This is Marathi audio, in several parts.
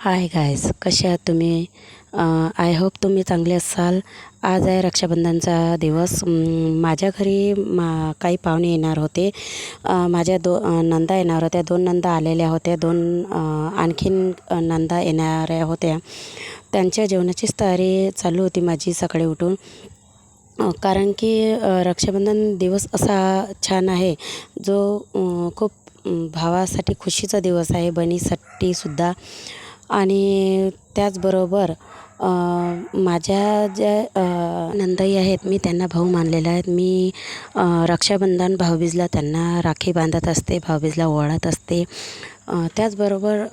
हाय गायज कसे आहात तुम्ही? आय होप तुम्ही चांगले असाल. आज आहे रक्षाबंधनचा दिवस. माझ्या घरी मा काही पाहुणे येणार होते. माझ्या दो नंदा येणार होत्या. दोन नंदा आलेल्या होत्या. दोन आणखीन नंदा येणाऱ्या होत्या. त्यांच्या जेवणाचीच तयारी चालू होती माझी सकाळी उठून. कारण की रक्षाबंधन दिवस असा छान आहे. जो खूप भावासाठी खुशीचा दिवस आहे. बहिणीसाठी सुद्धा. आणि त्याचबरोबर माझ्या ज्या नंदाई आहेत मी त्यांना भाऊ मानलेले आहेत मी रक्षाबंधन भाऊबीजला त्यांना राखी बांधत असते भाऊबीजला ओवाळत असते. त्याचबरोबर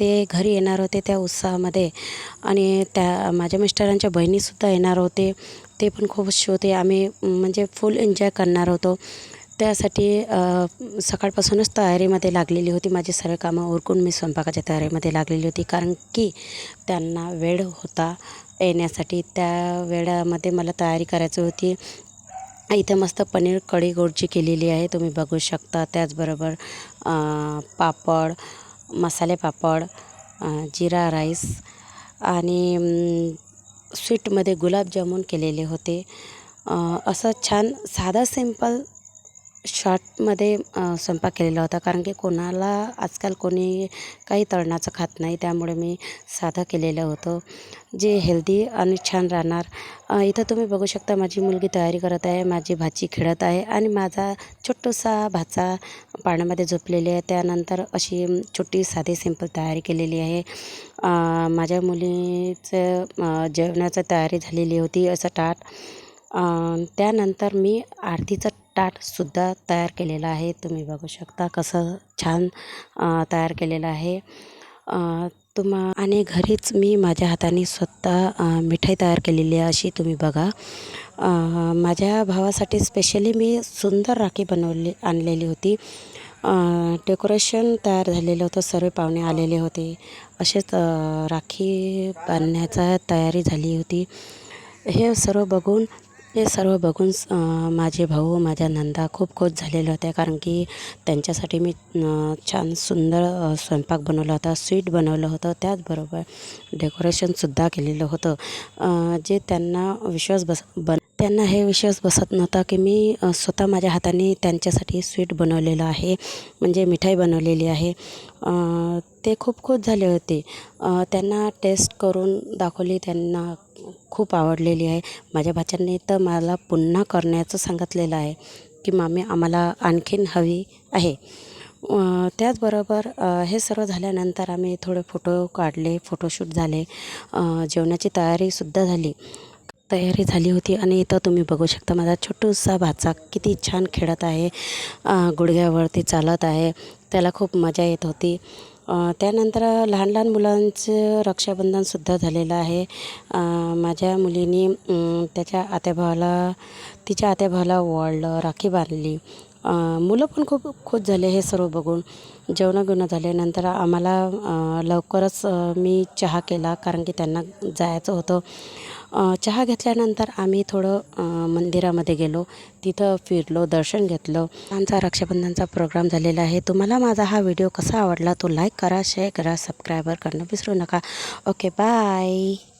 ते घरी येणार होते त्या उत्साहामध्ये आणि त्या माझ्या मिस्टरांच्या बहिणीसुद्धा येणार होते. ते पण खूप खुश होते. आम्ही म्हणजे फुल एन्जॉय करणार होतो. त्यासाठी सकाळपासूनच तयारीमध्ये लागलेली होती. माझी सर्व कामं उरकून मी स्वयंपाकाच्या तयारीमध्ये लागलेली होती. कारण की त्यांना वेळ होता येण्यासाठी. त्या वेळामध्ये मला तयारी करायची होती. इथं मस्त पनीर कढी गोडची केलेली आहे. तुम्ही बघू शकता. त्याचबरोबर पापड मसाले पापड जिरा राईस आणि स्वीटमध्ये गुलाबजामुन केलेले होते. असं छान साधा सिंपल शॉर्टमध्ये स्वयंपाक केलेला होता. कारण की कोणाला आजकाल कोणी काही तळणाचं खात नाही त्यामुळे मी साधं केलेलं होतं. जे हेल्दी आणि छान राहणार. इथं तुम्ही बघू शकता माझी मुलगी तयारी करत आहे माझी भाची खेळत आहे आणि माझा छोटूसा भाचा पाण्यामध्ये झोपलेली आहे. त्यानंतर अशी छोटी साधी सिंपल तयारी केलेली आहे. माझ्या मुलीचं जेवणाचं तयारी झालेली होती असं ताट त्यानंतर मी आरतीचं ताटसुद्धा तयार केलेलं आहे. तुम्ही बघू शकता कसं छान तयार केलेलं आहे. तुम्हा आणि घरीच मी माझ्या हाताने स्वतः मिठाई तयार केलेली आहे अशी तुम्ही बघा. माझ्या भावासाठी स्पेशली मी सुंदर राखी बनवली आणलेली होती. डेकोरेशन तयार झालेलं होतं सर्व पाहुणे आलेले होते. असेच राखी बांधण्याचा तयारी झाली होती. हे सर्व बघून हे सर्व बघून माझे भाऊ माझ्या नंदा खूप खुश झालेल्या होत्या कारण की त्यांच्यासाठी मी छान सुंदर स्वयंपाक बनवला होता स्वीट बनवलं होतं. त्याचबरोबर डेकोरेशनसुद्धा केलेलं होतं. जे त्यांना विश्वास बस बन त्यांना हे विश्वास बसत नव्हता की मी स्वतः माझ्या हाताने त्यांच्यासाठी स्वीट बनवलेलं आहे म्हणजे मिठाई बनवलेली आहे. ते खूप खुश झाले होते. त्यांना टेस्ट करून दाखवली त्यांना खूप आवडलेली आहे. माझ्या भाच्यांनी तर मला पुन्हा करण्याचं सांगितलेलं आहे की मामी आम्हाला आणखीन हवी आहे. त्याचबरोबर हे सर्व झाल्यानंतर आम्ही थोडे फोटो काढले फोटोशूट झाले जेवणाची तयारीसुद्धा झाली. तयारी झाली होती आणि इथं तुम्ही बघू शकता माझा छोटूसा भाचा किती छान खेळत आहे. गुडघ्यावरती चालत आहे. त्याला खूप मजा येत होती. त्यानंतर लहान लहान मुलांचं रक्षाबंधनसुद्धा झालेलं आहे. माझ्या मुलीनी त्याच्या आत्याभावाला तिच्या आत्याभावाला ओवाळलं राखी बांधली. मुलं पण खूप खुश झाले हे सर्व बघून. जेवणं बिवणं झाले. नंतर आम्हाला लवकरच मी चहा केला कारण की त्यांना जायचं होतं. चहा घेतल्यानंतर आम्ही थोडं मंदिरामध्ये गेलो. तिथं फिरलो दर्शन घेतलं. आमचा रक्षाबंधनचा प्रोग्राम झालेला आहे. तुम्हाला माझा हा व्हिडिओ कसा आवडला तो लाईक करा शेअर करा सबस्क्रायबर करणं विसरू नका. Okay bye.